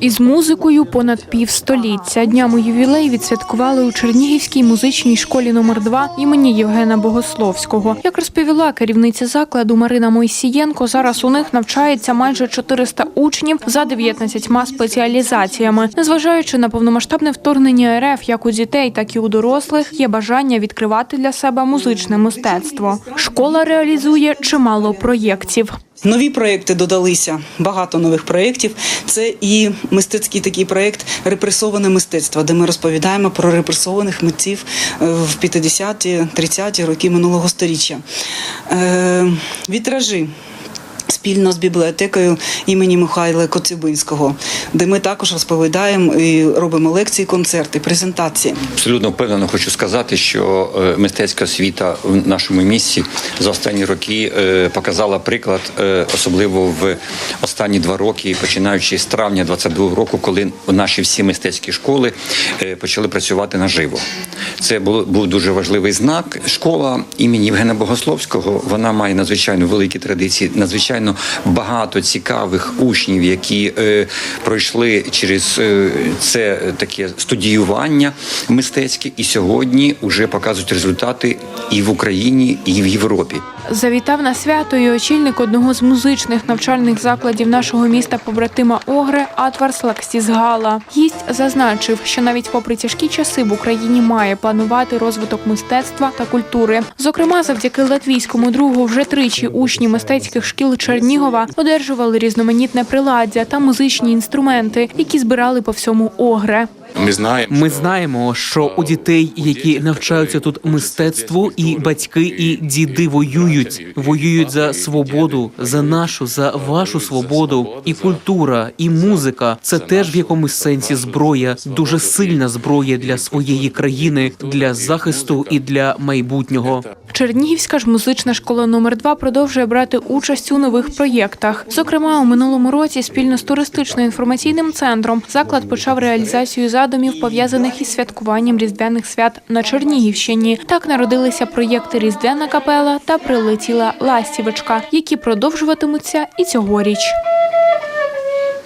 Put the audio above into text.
Із музикою понад півстоліття днями ювілей відсвяткували у Чернігівській музичній школі номер 2 імені Євгена Богословського. Як розповіла керівниця закладу Марина Мойсієнко, зараз у них навчається майже 400 учнів за 19 спеціалізаціями. Незважаючи на повномасштабне вторгнення РФ, як у дітей, так і у дорослих, є бажання відкривати для себе музичне мистецтво. Школа реалізує чимало проєктів. Нові проекти додалися, багато нових проєктів. Це і мистецький такий проєкт Репресоване мистецтво, де ми розповідаємо про репресованих митців е, в 50-ті, 30-ті роки минулого століття. Е, Вітражі. Спільно з бібліотекою імені Михайла Коцюбинського, де ми також розповідаємо і робимо лекції, концерти, презентації. Абсолютно впевнено хочу сказати, що е, мистецька освіта в нашому місті за останні роки е, показала приклад, е, особливо в останні два роки, починаючи з травня 22 року, коли наші всі мистецькі школи почали працювати наживо. Це був дуже важливий знак. Школа імені Євгена Богословського вона має надзвичайно великі традиції, надзвичайно багато цікавих учнів, які е, пройшли через е, це таке студіювання мистецьке, і сьогодні вже показують результати і в Україні, і в Європі. Завітав на свято і очільник одного з музичних навчальних закладів нашого міста побратима Огре Атварс Лаксіс Гала. Гість зазначив, що навіть попри тяжкі часи в Україні має планувати розвиток мистецтва та культури. Зокрема, завдяки латвійському другу вже тричі учні мистецьких шкіл Чернігова одержували різноманітне приладдя та музичні інструменти, які збирали по всьому Огре. Ми знаємо, Ми знаємо, що у дітей, які навчаються тут мистецтву, і батьки, і діди воюють, воюють за свободу, за нашу, за вашу свободу. І культура, і музика це теж в якомусь сенсі зброя, дуже сильна зброя для своєї країни, для захисту і для майбутнього. Чернігівська ж музична школа номер 2 продовжує брати участь у нових проєктах. Зокрема, у минулому році спільно з туристично-інформаційним центром заклад почав реалізацію задумів, пов'язаних із святкуванням різдвяних свят на Чернігівщині. Так народилися проєкти Різдвяна капела та прилетіла ластівочка, які продовжуватимуться і цьогоріч.